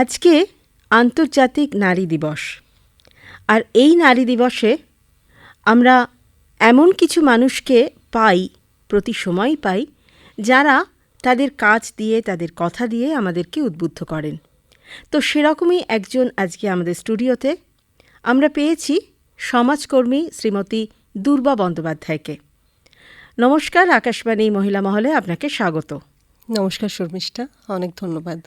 আজকে আন্তর্জাতিক নারী দিবস। আর এই নারী দিবসে আমরা এমন কিছু মানুষকে পাই প্রতি সময় পাই, যারা তাদের কাজ দিয়ে, তাদের কথা দিয়ে আমাদেরকে উদ্বুদ্ধ করেন। তো সেরকমই একজন আজকে আমাদের স্টুডিওতে। আমরা পেয়েছি সমাজকর্মী শ্রীমতী দুর্বা বন্দ্যোপাধ্যায়কে। নমস্কার, আকাশবাণী মহিলা মহলে আপনাকে স্বাগত। নমস্কার, শর্মিষ্ঠা, অনেক ধন্যবাদ।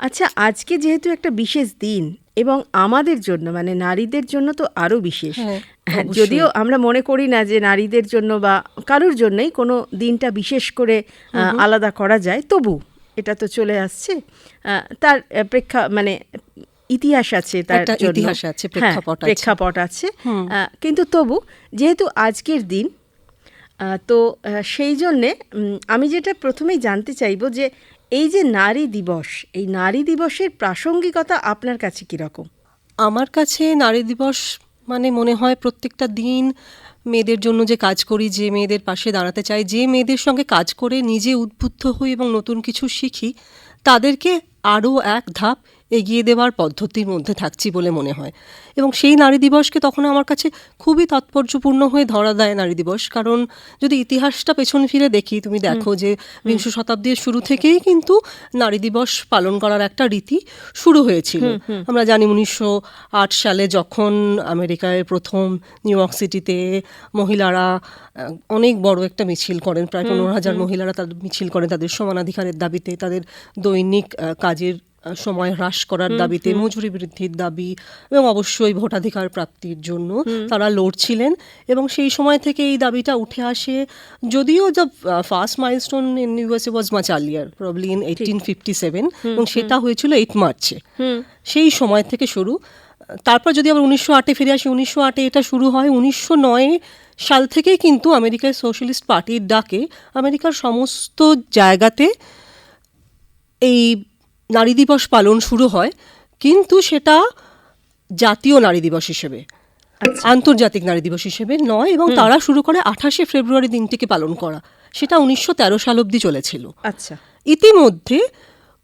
আচ্ছা আজকে যেহেতু একটা বিশেষ দিন এবং আমাদের জন্য মানে নারীদের জন্য তো আরও বিশেষ। হ্যাঁ, হ্যাঁ, যদিও আমরা মনে করি না যে নারীদের জন্য বা কারোর জন্যই কোনো দিনটা বিশেষ করে আলাদা করা যায়। তবু এটা তো চলে আসছে তার প্রেক্ষা মানে ইতিহাস আছে তার ইতিহাস আছে, হ্যাঁ, প্রেক্ষাপট আছে। প্রেক্ষাপট আছে। কিন্তু তবু যেহেতু আজকের দিন তো সেই জন্যে আমি যেটা প্রথমেই জানতে চাইব যে এই যে নারী দিবস, এই নারী দিবসের প্রাসঙ্গিকতা আপনার কাছে কীরকম? আমার কাছে নারী দিবস মানে মনে হয় প্রত্যেকটা দিন মেয়েদের জন্য যে কাজ করি, যে মেয়েদের পাশে দাঁড়াতে চাই, যে মেয়েদের সঙ্গে কাজ করে নিজে উদ্বুদ্ধ হই এবং নতুন কিছু শিখি, তাদেরকে আরও এক ধাপ এগিয়ে দেওয়ার পদ্ধতির মধ্যে থাকছি বলে মনে হয়। এবং সেই নারী দিবসকে তখন আমার কাছে খুবই তাৎপর্যপূর্ণ হয়ে ধরা দেয় নারী দিবস। কারণ যদি ইতিহাসটা পেছন ফিরে দেখি তুমি দেখো যে বিংশ শতাব্দীর শুরু থেকেই কিন্তু নারী দিবস পালন করার একটা রীতি শুরু হয়েছিল। আমরা জানি উনিশশো আট সালে যখন আমেরিকায় প্রথম নিউ ইয়র্ক সিটিতে মহিলারা অনেক বড় একটা মিছিল করেন। প্রায় পনেরো হাজার মহিলারা তাদের মিছিল করেন। তাদের সমানাধিকারের দাবিতে তাদের দৈনিক কাজের সময় হ্রাস করার দাবিতে মজুরি বৃদ্ধির দাবি এবং অবশ্যই ভোটাধিকার প্রাপ্তির জন্য তারা লড়ছিলেন এবং সেই সময় থেকে এই দাবিটা উঠে আসে। যদিও the first milestone in USA was much earlier probably in eighteen fifty seven এবং সেটা হয়েছিল এইট মার্চে সেই সময় থেকে শুরু। তারপর যদি আবার উনিশশো আটে ফিরে আসি উনিশশো আটে এটা শুরু হয়। উনিশশো নয় সাল থেকেই কিন্তু আমেরিকার সোশ্যালিস্ট পার্টির ডাকে আমেরিকার সমস্ত জায়গাতে এই নারী দিবস পালন শুরু হয় কিন্তু সেটা জাতীয় নারী দিবস হিসেবে আন্তর্জাতিক নারী দিবস হিসেবে নয় এবং তারা শুরু করে আঠাশে ফেব্রুয়ারি দিনটিকে পালন করা। সেটা উনিশশো তেরো সাল অব্দি চলেছিল। আচ্ছা। ইতিমধ্যে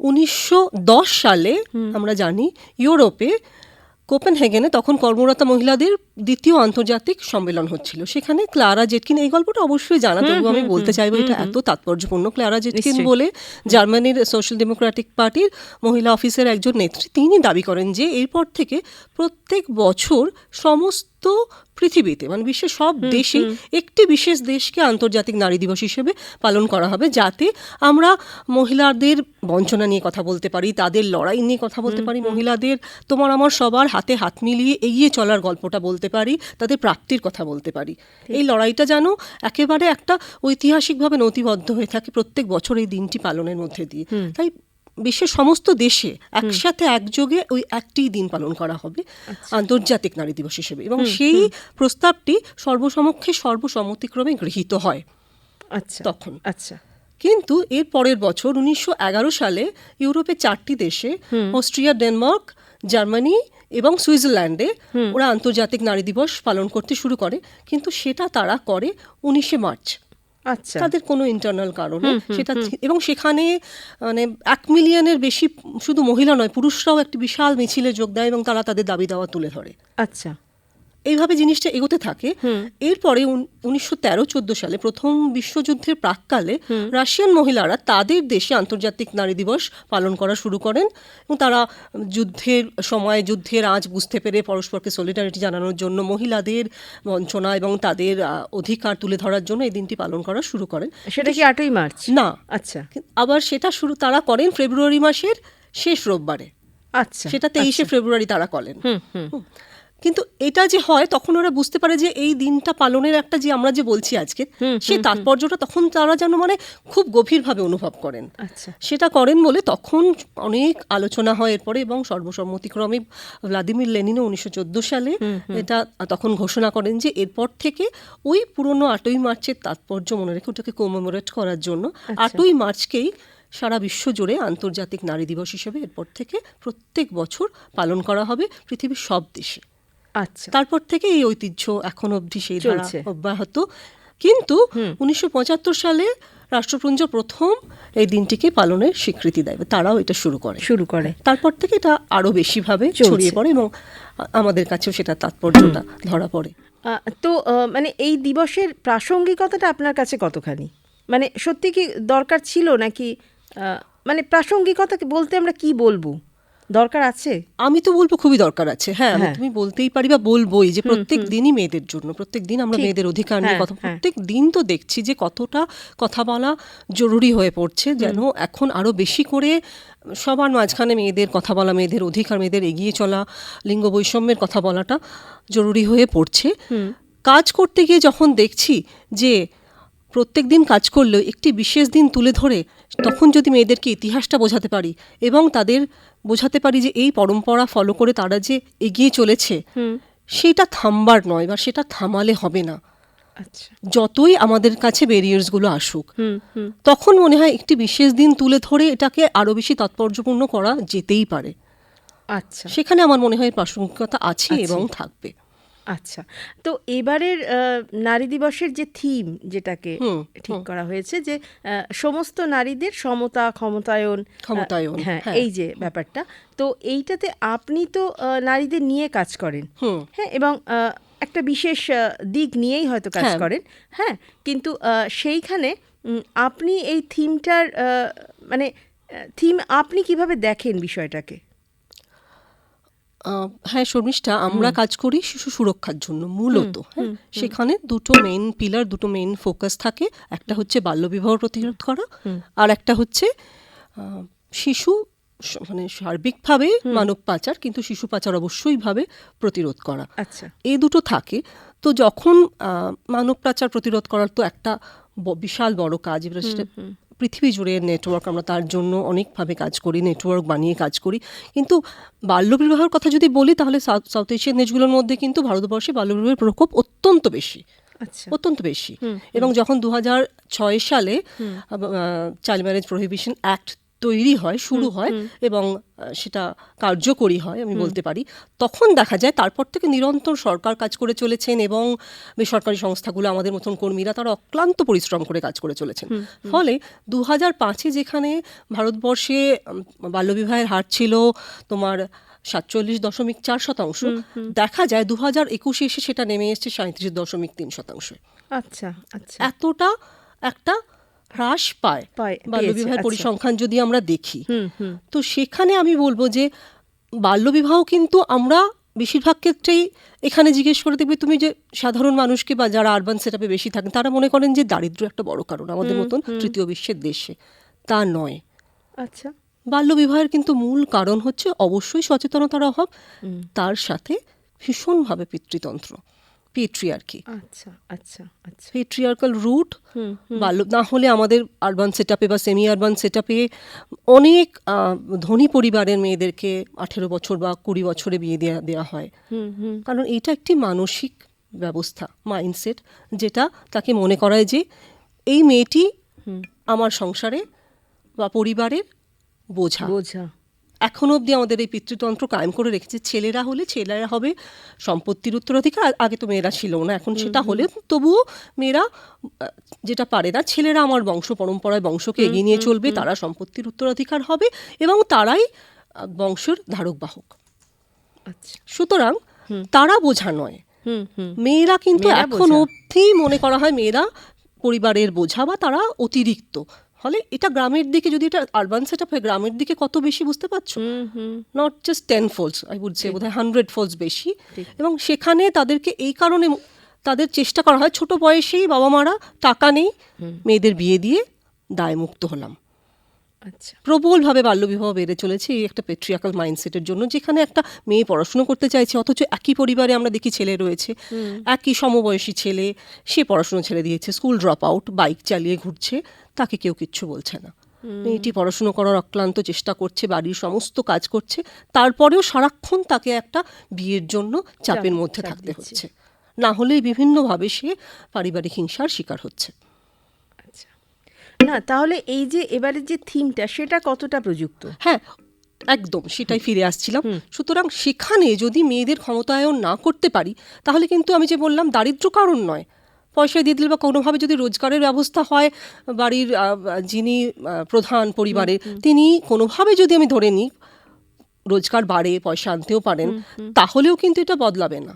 উনিশশো দশ সালে আমরা জানি ইউরোপে কোপেনহেগেনে তখন কর্মরতা মহিলাদের দ্বিতীয় আন্তর্জাতিক সম্মেলন হচ্ছিল। সেখানে ক্লারা জেটকিন এই গল্পটা অবশ্যই জানা তবু আমি বলতে চাইব এটা এত তাৎপর্যপূর্ণ। ক্লারা জেটকিন বলে জার্মানির সোশ্যাল ডেমোক্রেটিক পার্টির মহিলা অফিসের একজন নেত্রী তিনি দাবি করেন যে এরপর থেকে প্রত্যেক বছর সমস্ত পৃথিবীতে মানে বিশ্বের সব দেশে একটি বিশেষ দেশকে আন্তর্জাতিক নারী দিবস হিসেবে পালন করা হবে যাতে আমরা মহিলাদের বঞ্চনা নিয়ে কথা বলতে পারি তাদের লড়াই নিয়ে কথা বলতে পারি মহিলাদের তোমার আমার সবার হাতে হাত মিলিয়ে এগিয়ে চলার গল্পটা বলতে পারি তাদের প্রাপ্তির কথা বলতে পারি। এই লড়াইটা যেন একেবারে একটা ঐতিহাসিকভাবে নথিবদ্ধ হয়ে থাকে প্রত্যেক বছর এই দিনটি পালনের মধ্যে দিয়ে। তাই বিশ্বের সমস্ত দেশে একসাথে একযোগে ওই একটি দিন পালন করা হবে আন্তর্জাতিক নারী দিবস হিসেবে এবং সেই প্রস্তাবটি সর্বসমক্ষে সর্বসম্মতিক্রমে গৃহীত হয় আচ্ছা তখন। আচ্ছা। কিন্তু এর পরের বছর উনিশশো এগারো সালে ইউরোপের চারটি দেশে অস্ট্রিয়া ডেনমার্ক জার্মানি এবং সুইজারল্যান্ডে ওরা আন্তর্জাতিক নারী দিবস পালন করতে শুরু করে। কিন্তু সেটা তারা করে উনিশে মার্চ। আচ্ছা। তাদের কোনো ইন্টারনাল কারণে সেটা এবং সেখানে মানে এক মিলিয়নের বেশি শুধু মহিলা নয় পুরুষরাও একটি বিশাল মিছিলে যোগ দেয় এবং তারা তাদের দাবি দাওয়া তুলে ধরে। আচ্ছা। এইভাবে জিনিসটা এগোতে থাকে। এরপরে উনিশশো তেরো চোদ্দ সালে প্রথম বিশ্বযুদ্ধের প্রাককালে রাশিয়ান মহিলারা তাদের দেশে আন্তর্জাতিক নারী দিবস পালন করা শুরু করেন এবং তারা যুদ্ধের সময় যুদ্ধের আঁচ বুঝতে পেরে পরস্পরকে সলিডারিটি জানানোর জন্য মহিলাদের বঞ্চনা এবং তাদের অধিকার তুলে ধরার জন্য এই দিনটি পালন করা শুরু করেন। সেটা কি আটই মার্চ? না। আচ্ছা। আবার সেটা শুরু তারা করেন ফেব্রুয়ারি মাসের শেষ রোববারে। আচ্ছা সেটা তেইশে ফেব্রুয়ারি তারা করেন। হুম হুম। হুম। কিন্তু এটা যে হয় তখন ওরা বুঝতে পারে যে এই দিনটা পালনের একটা যে আমরা যে বলছি আজকে সেই তাৎপর্যটা তখন তারা যেন মানে খুব গভীরভাবে অনুভব করেন। আচ্ছা। সেটা করেন বলে তখন অনেক আলোচনা হয় এরপরে এবং সর্বসম্মতিক্রমে ভ্লাদিমির লেনিনও উনিশশো চোদ্দ সালে এটা তখন ঘোষণা করেন যে এরপর থেকে ওই পুরনো আটই মার্চের তাৎপর্য মনে রেখে ওটাকে কোমেমোরেট করার জন্য আটই মার্চকেই সারা বিশ্ব জুড়ে আন্তর্জাতিক নারী দিবস হিসেবে এরপর থেকে প্রত্যেক বছর পালন করা হবে পৃথিবীর সব দেশে। আচ্ছা। তারপর থেকে এই ঐতিহ্য এখন অবধি সেই ধারা চলছে। অব্যাহত। কিন্তু উনিশশো পঁচাত্তর সালে রাষ্ট্রপুঞ্জ প্রথম এই দিনটিকে পালনের স্বীকৃতি দেয়। তারাও এটা শুরু করে। শুরু করে। তারপর থেকে এটা আরও বেশিভাবে। ছড়িয়ে পড়ে এবং আমাদের কাছেও সেটা তাৎপর্যটা ধরা পড়ে। আহ, তো মানে এই দিবসের প্রাসঙ্গিকতাটা আপনার কাছে কতখানি? মানে সত্যি কি দরকার ছিল নাকি আহ, মানে প্রাসঙ্গিকতা বলতে আমরা কি বলব? দরকার আছে? আমি তো বলব খুবই দরকার আছে। হ্যাঁ আমি হ্যাঁ। তুমি বলতেই পারি বা বলবোই যে প্রত্যেক দিনই মেয়েদের জন্য প্রত্যেক দিন আমরা মেয়েদের অধিকার নিয়ে হ্যাঁ, কথা হ্যাঁ। প্রত্যেক দিন তো দেখছি যে কতটা কথা বলা জরুরি হয়ে পড়ছে যেন এখন আরও বেশি করে সবার মাঝখানে মেয়েদের কথা বলা মেয়েদের অধিকার মেয়েদের এগিয়ে চলা লিঙ্গ বৈষম্যের কথা বলাটা জরুরি হয়ে পড়ছে। কাজ করতে গিয়ে যখন দেখছি যে প্রত্যেক দিন কাজ করলেও একটি বিশেষ দিন তুলে ধরে তখন যদি মেয়েদেরকে ইতিহাসটা বোঝাতে পারি এবং তাদের বোঝাতে পারি যে এই পরম্পরা ফলো করে তারা যে এগিয়ে চলেছে সেটা থামবার নয় বা সেটা থামালে হবে না। আচ্ছা। যতই আমাদের কাছে ব্যারিয়ার্সগুলো আসুক হুম হুম। তখন মনে হয় একটি বিশেষ দিন তুলে ধরে এটাকে আরও বেশি তাৎপর্যপূর্ণ করা যেতেই পারে। আচ্ছা। সেখানে আমার মনে হয় প্রাসঙ্গিকতা আছে। এবং থাকবে। আচ্ছা। তো এবারের নারী দিবসের যে থিম যেটাকে ঠিক করা হয়েছে যে সমস্ত নারীদের সমতা ক্ষমতায়ন ক্ষমতায়ন, হ্যাঁ হ্যাঁ। এই যে ব্যাপারটা। তো এইটাতে আপনি তো নারীদের নিয়ে কাজ করেন। হ্যাঁ এবং একটা বিশেষ দিক নিয়েই হয়তো কাজ হ্যাঁ। করেন। হ্যাঁ কিন্তু সেইখানে আপনি এই থিমটার মানে থিম আপনি কীভাবে দেখেন বিষয়টাকে? হ্যাঁ শর্মিষ্ঠা আমরা কাজ করি শিশু সুরক্ষার জন্য মূলত হ্যাঁ। সেখানে দুটো মেইন পিলার দুটো মেইন ফোকাস থাকে। একটা হচ্ছে বাল্যবিবাহ প্রতিরোধ করা আর একটা হচ্ছে শিশু মানে সার্বিকভাবে মানব পাচার কিন্তু শিশু পাচার অবশ্যই ভাবে প্রতিরোধ করা। আচ্ছা। এই দুটো থাকে। তো যখন আহ, মানব পাচার প্রতিরোধ করার তো একটা বিশাল বড় কাজ এবার সেটা পৃথিবী জুড়ে নেটওয়ার্ক আমরা তার জন্য অনেকভাবে কাজ করি নেটওয়ার্ক বানিয়ে কাজ করি। কিন্তু বাল্যবিবাহের কথা যদি বলি তাহলে সাউথ এশিয়ান দেশগুলোর মধ্যে কিন্তু ভারতবর্ষে বাল্যবিবাহের প্রকোপ অত্যন্ত বেশি। আচ্ছা। অত্যন্ত বেশি। এবং যখন দু ছয় সালে চাইল্ড ম্যারেজ প্রহিবিশন অ্যাক্ট তৈরি হয় শুরু হয় এবং সেটা কার্যকরী হয় আমি বলতে পারি। তখন দেখা যায় তারপর থেকে নিরন্তর সরকার কাজ করে চলেছেন এবং বেসরকারি সংস্থাগুলো আমাদের মতন কর্মীরা তারা অক্লান্ত পরিশ্রম করে কাজ করে চলেছেন। ফলে দু হাজার পাঁচে যেখানে ভারতবর্ষে বাল্যবিবাহের হার ছিল তোমার সাতচল্লিশ দশমিক চার শতাংশ দেখা যায় দু হাজার একুশে এসে সেটা নেমে এসছে সাঁত্রিশ দশমিক তিন শতাংশ। আচ্ছা আচ্ছা। এতটা একটা হ্রাস পায় বাল্যবিবাহের আচ্ছা। পরিসংখ্যান যদি আমরা দেখি তো সেখানে আমি বলব যে বাল্যবিবাহ কিন্তু আমরা বেশিরভাগ ক্ষেত্রেই এখানে জিজ্ঞেস করে দেখবে তুমি যে সাধারণ মানুষকে বা যারা আরবান সেটআপে বেশি থাকেন তারা মনে করেন যে দারিদ্র্য একটা বড় কারণ আমাদের মতন তৃতীয় বিশ্বের দেশে। তা নয়। আচ্ছা। বাল্যবিবাহের কিন্তু মূল কারণ হচ্ছে অবশ্যই সচেতনতার অভাব তার সাথে ভীষণভাবে পিতৃতন্ত্র। পেট্রিয়ার্কি আচ্ছা আচ্ছা আচ্ছা। পেট্রিয়ার্কাল রুট বাল্য না হলে আমাদের আরবান সেটআপে বা সেমি আরবান সেটআপে অনেক ধনী পরিবারের মেয়েদেরকে আঠেরো বছর বা কুড়ি বছরে বিয়ে দেওয়া দেওয়া হয়। হুম হুম। কারণ এটা একটি মানসিক ব্যবস্থা মাইন্ডসেট যেটা তাকে মনে করায় যে এই মেয়েটি আমার সংসারে বা পরিবারের বোঝা। বোঝা। এখনও অবধি আমাদের এই পিতৃতন্ত্র কায়েম করে রেখেছে। ছেলেরা হলে ছেলেরা হবে সম্পত্তির উত্তরাধিকার আগে তো মেয়েরা ছিল না এখন সেটা হলে তবুও মেয়েরা যেটা পারে না ছেলেরা আমার বংশ পরম্পরায় বংশকে এগিয়ে নিয়ে চলবে তারা সম্পত্তির উত্তরাধিকার হবে এবং তারাই বংশের ধারক বাহক। আচ্ছা। সুতরাং তারা বোঝা নয়। হুম হুম। মেয়েরা কিন্তু এখন। অবধি মনে করা হয় মেয়েরা পরিবারের বোঝা বা তারা অতিরিক্ত। ফলে এটা গ্রামের দিকে যদি এটা আরবান সেট হয় গ্রামের দিকে কত বেশি বুঝতে পারছ? Not just ten folds I বুঝছি বোধ হয় হান্ড্রেড ফোলস বেশি। এবং সেখানে তাদেরকে এই কারণে তাদের চেষ্টা করা হয় ছোট বয়সেই বাবা মারা টাকা নেই মেয়েদের বিয়ে দিয়ে দায়মুক্ত হলাম। আচ্ছা। প্রবলভাবে বাল্যবিবাহ বেড়ে চলেছে এই একটা পেট্রিয়াকাল মাইন্ডসেটের জন্য যেখানে একটা মেয়ে পড়াশুনো করতে চাইছে অথচ একই পরিবারে আমরা দেখি ছেলে রয়েছে। একই সমবয়সী ছেলে সে পড়াশুনো ছেড়ে দিয়েছে স্কুল ড্রপ আউট বাইক চালিয়ে ঘুরছে তাকে কেউ কিচ্ছু বলছে না। মেয়েটি পড়াশুনো করার অক্লান্ত চেষ্টা করছে বাড়ির সমস্ত কাজ করছে তারপরেও সারাক্ষণ তাকে একটা বিয়ের জন্য চাপের মধ্যে থাকতে হচ্ছে। না হলে বিভিন্নভাবে সে পারিবারিক হিংসার শিকার হচ্ছে। না তাহলে এই যে এবারের যে থিমটা সেটা কতটা প্রযুক্ত? হ্যাঁ একদম সেটাই ফিরে আসছিলাম। সুতরাং সেখানে যদি মেয়েদের ক্ষমতায়ন না করতে পারি তাহলে কিন্তু আমি যে বললাম দারিদ্র কারণ নয়। পয়সা দিয়ে দিলে বা কোনোভাবে যদি রোজগারের ব্যবস্থা হয় বাড়ির যিনি প্রধান পরিবারের তিনি কোনোভাবে যদি আমি ধরে নিই রোজগার বাড়ে পয়সা আনতেও পারেন তাহলেও কিন্তু এটা বদলাবে না।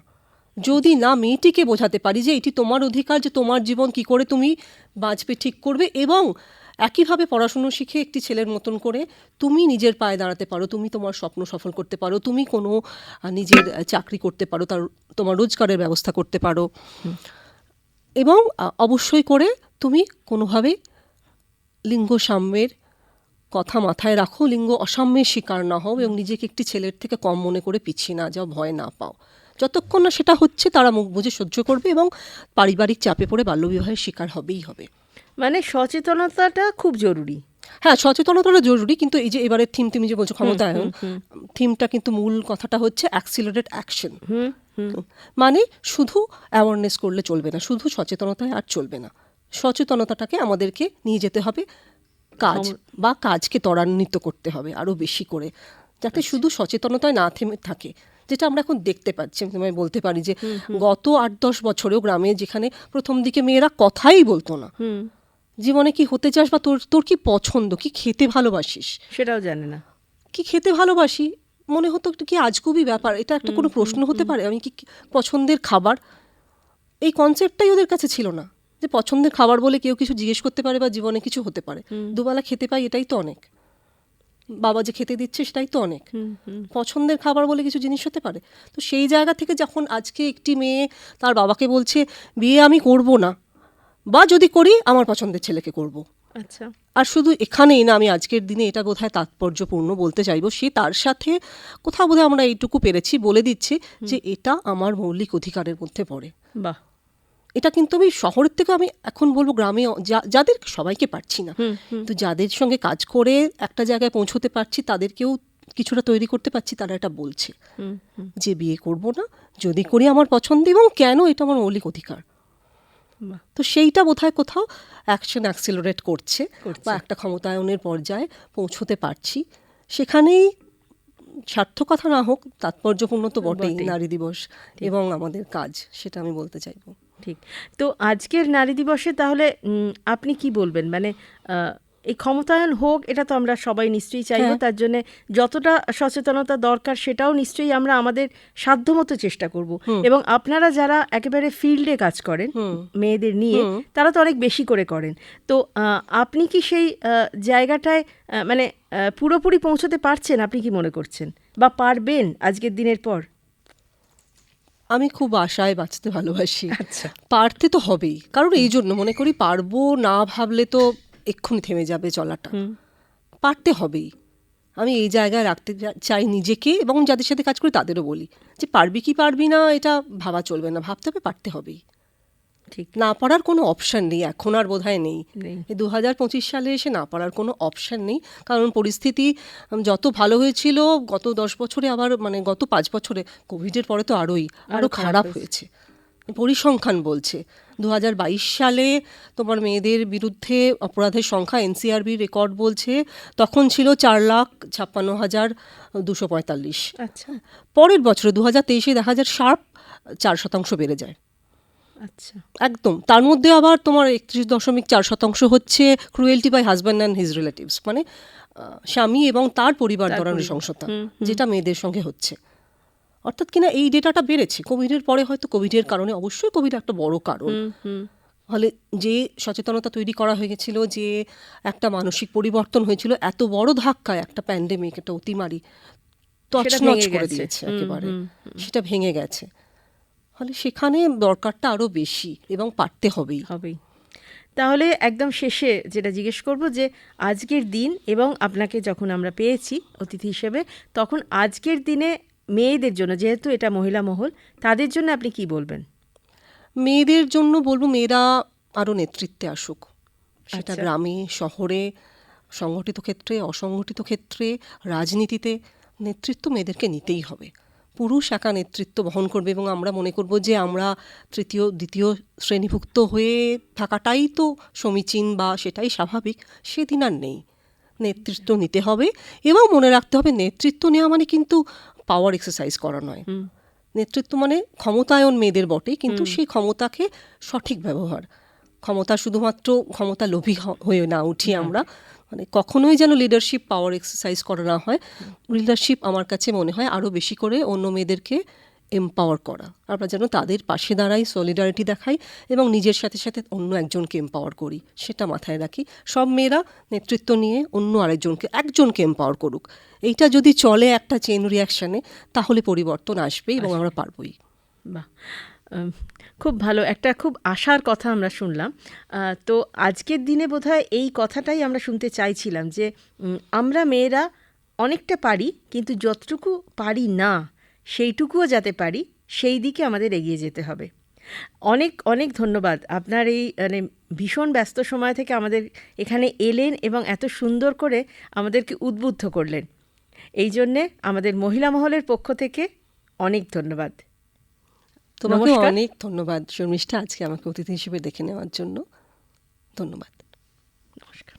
যদি না মেয়েটিকে বোঝাতে পারি যে এটি তোমার অধিকার যে তোমার জীবন কি করে তুমি বাঁচবে ঠিক করবে এবং একইভাবে পড়াশুনো শিখে একটি ছেলের মতন করে তুমি নিজের পায়ে দাঁড়াতে পারো তুমি তোমার স্বপ্ন সফল করতে পারো তুমি কোনো নিজের চাকরি করতে পারো তার তোমার রোজগারের ব্যবস্থা করতে পারো। এবং অবশ্যই করে তুমি কোনোভাবে লিঙ্গ সাম্যের কথা মাথায় রাখো লিঙ্গ অসাম্যের শিকার না হও এবং নিজেকে একটি ছেলের থেকে কম মনে করে পিছিয়ে না যাও ভয় না পাও। যতক্ষণ না সেটা হচ্ছে তারা মুখ বুঝে সহ্য করবে এবং পারিবারিক চাপে পড়ে বাল্যবিবাহের শিকার হবেই হবে। মানে সচেতনতাটা খুব জরুরি। হ্যাঁ সচেতনতাটা জরুরি কিন্তু এই যে এবারের থিম তুমি যে বলছো ক্ষমতায়ন থিমটা কিন্তু মূল কথাটা হচ্ছে অ্যাক্সিলারেট অ্যাকশন মানে শুধু অ্যাওয়ারনেস করলে চলবে না শুধু সচেতনতায় আর চলবে না। সচেতনতাটাকে আমাদেরকে নিয়ে যেতে হবে কাজ বা কাজকে ত্বরান্বিত করতে হবে আরও বেশি করে যাতে শুধু সচেতনতায় না থেমে থাকে। যেটা আমরা এখন দেখতে পাচ্ছি আমি তোমায় বলতে পারি যে গত আট দশ বছরেও গ্রামে যেখানে প্রথম দিকে মেয়েরা কথাই বলতো না। জীবনে কি হতে চাস বা তোর তোর কি পছন্দ? কি খেতে ভালোবাসিস? সেটাও জানে না। কি খেতে ভালোবাসি? মনে হতো কি আজগুবি ব্যাপার এটা একটা কোনো প্রশ্ন হতে পারে? আমি কি পছন্দের খাবার? এই কনসেপ্টটাই ওদের কাছে ছিল না। যে পছন্দের খাবার বলে কেউ কিছু জিজ্ঞেস করতে পারে বা জীবনে কিছু হতে পারে। দুবেলা খেতে পাই এটাই তো অনেক। বাবা যে খেতে দিচ্ছে সেটাই তো অনেক। পছন্দের খাবার বলে কিছু জিনিস হতে পারে। তো সেই জায়গা থেকে যখন আজকে একটি মেয়ে তার বাবাকে বলছে বিয়ে আমি করব না বা যদি করি আমার পছন্দের ছেলেকে করব। আচ্ছা। আর শুধু এখানেই না আমি আজকের দিনে এটা বোধহয় তাৎপর্যপূর্ণ বলতে চাইব সে তার সাথে কোথাও বোধহয় আমরা এইটুকু পেরেছি বলে দিচ্ছি যে এটা আমার মৌলিক অধিকারের মধ্যে পড়ে। বাহ! এটা কিন্তু আমি শহরের থেকে আমি এখন বলব গ্রামে যা- যাদের সবাইকে পারছি না। তো যাদের সঙ্গে কাজ করে একটা জায়গায় পৌঁছতে পারছি তাদেরকেও কিছুটা তৈরি করতে পারছি তারা এটা বলছে। যে বিয়ে করব না যদি করি আমার পছন্দ এবং কেন এটা আমার মৌলিক অধিকার? তো সেইটা বোধহয় কোথাও অ্যাকশন অ্যাক্সিলারেট করছে। বা একটা ক্ষমতায়নের পর্যায়ে পৌঁছতে পারছি। সেখানেই সার্থকতা না হোক তাৎপর্যপূর্ণ তো বটেই। নারী দিবস এবং আমাদের কাজ সেটা আমি বলতে চাইব। ঠিক। তো আজকের নারী দিবসে তাহলে আপনি কি বলবেন? মানে এই ক্ষমতায়ন হোক এটা তো আমরা সবাই নিশ্চয়ই চাইব হ্যাঁ। তার জন্য যতটা সচেতনতা দরকার সেটাও নিশ্চয়ই আমরা আমাদের সাধ্যমতো চেষ্টা করব। এবং আপনারা যারা একেবারে ফিল্ডে কাজ করেন মেয়েদের নিয়ে তারা তো অনেক বেশি করে করেন। তো আপনি কি সেই জায়গাটায় মানে পুরোপুরি পৌঁছতে পারছেন? আপনি কি মনে করছেন? বা পারবেন আজকের দিনের পর? আমি খুব আশায় বাঁচতে ভালোবাসি। আচ্ছা। পারতে তো হবেই। কারণ এই জন্য মনে করি পারব না ভাবলে তো এক্ষুনি থেমে যাবে চলাটা। পারতে হবেই। আমি এই জায়গায় রাখতে চাই নিজেকে এবং যাদের সাথে কাজ করি তাদেরও বলি যে পারবি কি পারবি না এটা ভাবা চলবে না। ভাবতে হবে পারতে হবেই। ঠিক। না পারার কোনো অপশন নেই এখন আর বোধহয় নেই। নেই। দু হাজার পঁচিশ সালে এসে না পারার কোনো অপশন নেই কারণ পরিস্থিতি যত ভালো হয়েছিল গত দশ বছরে আবার মানে গত পাঁচ বছরে কোভিডের পরে তো আরোই আরও খারাপ খারাপ হয়েছে। পরিসংখ্যান বলছে দু হাজার বাইশ সালে তোমার মেয়েদের বিরুদ্ধে অপরাধের সংখ্যা এনসিআরবি রেকর্ড বলছে তখন ছিল চার লাখ ছাপ্পান্ন হাজার দুশো পঁয়তাল্লিশ। আচ্ছা। পরের বছরে দু হাজার তেইশে দেখা যায় শার্প চার শতাংশ বেড়ে যায়। আচ্ছা। একদম। তার মধ্যে আবার তোমার একত্রিশ দশমিক চার শতাংশ হচ্ছে cruelty by husband and his relatives মানে স্বামী এবং তার পরিবার দ্বারা নৃশংসতা যেটা মেয়েদের সঙ্গে হচ্ছে। অর্থাৎ কিনা এই ডেটাটা বেড়েছে কোভিডের পরে হয়তো কোভিডের কারণে অবশ্যই কোভিড একটা বড় কারণ। ফলে যে সচেতনতা তৈরি করা হয়েছিল যে একটা মানসিক পরিবর্তন হয়েছিল এত বড় ধাক্কায় একটা প্যান্ডেমিক একটা অতিমারি তছনছ করে দিয়েছে একেবারে। সেটা ভেঙে গেছে। ফলে সেখানে দরকারটা আরও বেশি এবং পারতে হবেই। হবেই। তাহলে একদম শেষে যেটা জিজ্ঞেস করব যে আজকের দিন এবং আপনাকে যখন আমরা পেয়েছি অতিথি হিসেবে তখন আজকের দিনে মেয়েদের জন্য যেহেতু এটা মহিলা মহল তাদের জন্য আপনি কি বলবেন? মেয়েদের জন্য বলব মেয়েরা আরও নেতৃত্বে আসুক। সেটা আচ্ছা। গ্রামে শহরে সংগঠিত ক্ষেত্রে অসংগঠিত ক্ষেত্রে রাজনীতিতে নেতৃত্ব মেয়েদেরকে নিতেই হবে। পুরুষ একা নেতৃত্ব বহন করবে এবং আমরা মনে করব যে আমরা তৃতীয় দ্বিতীয় শ্রেণীভুক্ত হয়ে থাকাটাই তো সমীচীন বা সেটাই স্বাভাবিক সেদিন আর নেই। নেতৃত্ব নিতে হবে এবং মনে রাখতে হবে নেতৃত্ব নেওয়া মানে কিন্তু পাওয়ার এক্সারসাইজ করা নয়। নেতৃত্ব মানে ক্ষমতায়ন মেয়েদের বটে কিন্তু সেই ক্ষমতাকে সঠিক ব্যবহার। ক্ষমতা শুধুমাত্র ক্ষমতা লোভী হয়ে না উঠি আমরা। মানে কখনোই যেন লিডারশিপ পাওয়ার এক্সারসাইজ করা না হয়। লিডারশিপ আমার কাছে মনে হয় আরও বেশি করে অন্য মেয়েদেরকে এম্পাওয়ার করা। আমরা যেন তাদের পাশে দাঁড়াই সলিডারিটি দেখাই এবং নিজের সাথে সাথে অন্য একজনকে এম্পাওয়ার করি সেটা মাথায় রাখি। সব মেয়েরা নেতৃত্ব নিয়ে অন্য আরেকজনকে একজনকে এম্পাওয়ার করুক। এইটা যদি চলে একটা চেন রিয়াকশানে তাহলে পরিবর্তন আসবে এবং আমরা পারবই। বাহ। খুব ভালো একটা খুব আশার কথা আমরা শুনলাম। তো আজকের দিনে বোধহয় এই কথাটাই আমরা শুনতে চাইছিলাম যে আমরা মেয়েরা অনেকটা পারি, কিন্তু যতটুকু পারি না, সেইটুকুও যাতে পারি, সেই দিকে আমাদের এগিয়ে যেতে হবে। অনেক অনেক ধন্যবাদ। আপনার এই মানে ভীষণ ব্যস্ত সময় থেকে আমাদের এখানে এলেন এবং এত সুন্দর করে আমাদেরকে উদ্বুদ্ধ করলেন। এই জন্যে আমাদের মহিলা মহলের পক্ষ থেকে অনেক ধন্যবাদ। তোমাকে অনেক ধন্যবাদ শর্মিষ্ঠা আজকে আমাকে অতিথি হিসেবে দেখে নেওয়ার জন্য। ধন্যবাদ। নমস্কার।